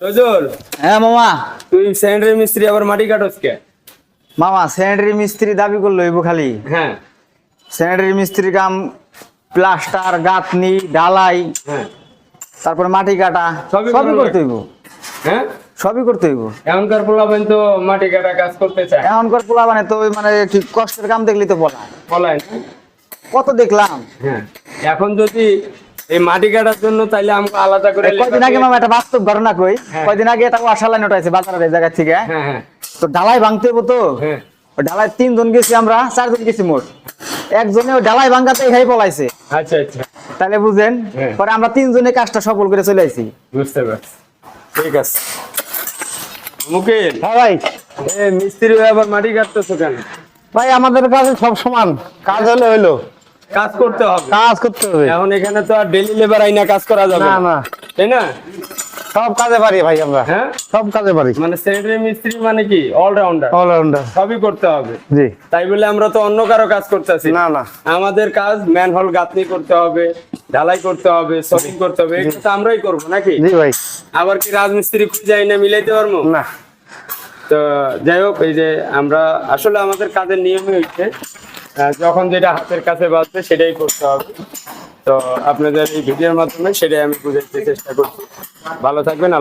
নজর হ্যাঁ মামা। তুই স্যান্ডারি মিস্ত্রি আবার মাটি কাটস কে? মামা স্যানিটারি মিস্ত্রি দাবি করল এবো খালি হ্যাঁ। স্যানিটারি মিস্ত্রি কাম প্লাস্টার গাঁথনি ঢালাই হ্যাঁ। তারপরে মাটি কাটা সবই সবই করতে হইব। হ্যাঁ? সবই করতে হইব। এখনকার পোলাবেন তো মাটি কাটা কাজ করতে চায়। এখনকার পোলা মানে তো ওই মানে ঠিক কষ্টের কাম দেখলি তো বলা বলাই কত দেখলাম। হ্যাঁ। এখন যদি এই মাটি কাটার জন্য তাইলে আমাকে আলাদা করে কয়দিন আগে মামা একটা বাস্তব ঘটনা কই? হ্যাঁ। কয়দিন আগে এটা আশা লাইন উঠাইছে বাজারের জায়গা থেকে। হ্যাঁ হ্যাঁ। তো ঢালাই ভাঙতে হইব তো? ঢালাই তিনজন গেছি আমরা চারজন গেছি মোট। একজনে ঢালাই ভাঙাতে হেই পলাইছে। আচ্ছা আচ্ছা। তাহলে বুঝেন। পরে আমরা তিনজনে কাজটা সফল করে চলে আইছি। বুঝতে পারছি। ঠিক আছে। মুকিল হ্যাঁ ভাই। এ মিস্ত্রি আবার মাটি কাটতেছো কেন? ভাই আমাদের কাছে সব সমান। কাজ হলে হইল। কাজ করতে হবে। কাজ করতে হবে। এখন এখানে তো আর ডেলি লেবার আইনা কাজ করা যাবে না না। তাই না? সব কাজে পারি ভাই আমরা। হ্যাঁ? সব কাজে পারি। মানে মিস্ত্রি মানে কি? অলরাউন্ডার অলরাউন্ডার সবই করতে হবে। জি। তাই বলে আমরা তো অন্য কারও কাজ করতেছি। না না। আমাদের কাজ ম্যানহোল গাঁথনি করতে হবে ঢালাই করতে হবে সলিং করতে হবে। এগুলো তো আমরাই করব নাকি? জি ভাই। আবার কি রাজমিস্ত্রি খুঁজে আইনা মিলাইতে পারব? না। তো যাই হোক এই যে আমরা আসলে আমাদের কাজের নিয়মই হচ্ছে যখন যেটা হাতের কাছে বাঁচবে সেটাই করতে হবে। তো আপনাদের এই ভিডিওর মাধ্যমে সেটাই আমি বুঝাইতে চেষ্টা করছি। ভালো থাকবেন